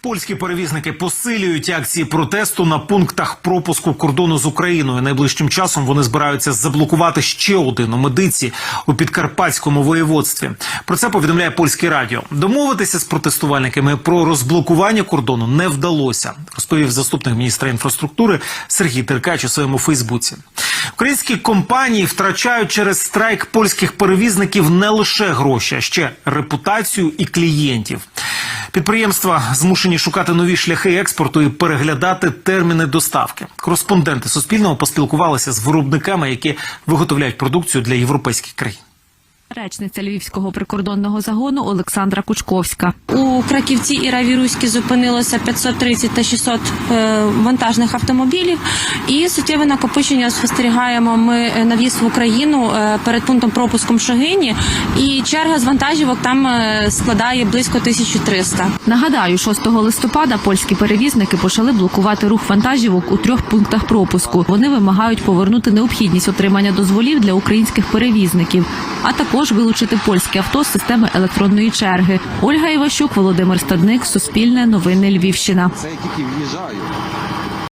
Польські перевізники посилюють акції протесту на пунктах пропуску кордону з Україною. Найближчим часом вони збираються заблокувати ще один у медиці у підкарпатському воєводстві. Про це повідомляє польське радіо. Домовитися з протестувальниками про розблокування кордону не вдалося, розповів заступник міністра інфраструктури Сергій Теркач у своєму Фейсбуці. Українські компанії втрачають через страйк польських перевізників не лише гроші, а ще репутацію і клієнтів. Підприємства змушені шукати нові шляхи експорту і переглядати терміни доставки. Кореспонденти Суспільного поспілкувалися з виробниками, які виготовляють продукцію для європейських країн. Речниця Львівського прикордонного загону Олександра Кучковська. У Краківці і Равіруській зупинилося 530 та 600 е, вантажних автомобілів. І суттєве накопичення спостерігаємо ми на в'їзд в Україну е, перед пунктом пропуском Шогині. І черга з вантажівок там е, складає близько 1300. Нагадаю, 6 листопада польські перевізники почали блокувати рух вантажівок у трьох пунктах пропуску. Вони вимагають повернути необхідність отримання дозволів для українських перевізників, а також вилучити польське авто з системи електронної черги. Ольга Іващук, Володимир Стадник, Суспільне, Новини Львівщина. Це тільки в'їжджаю.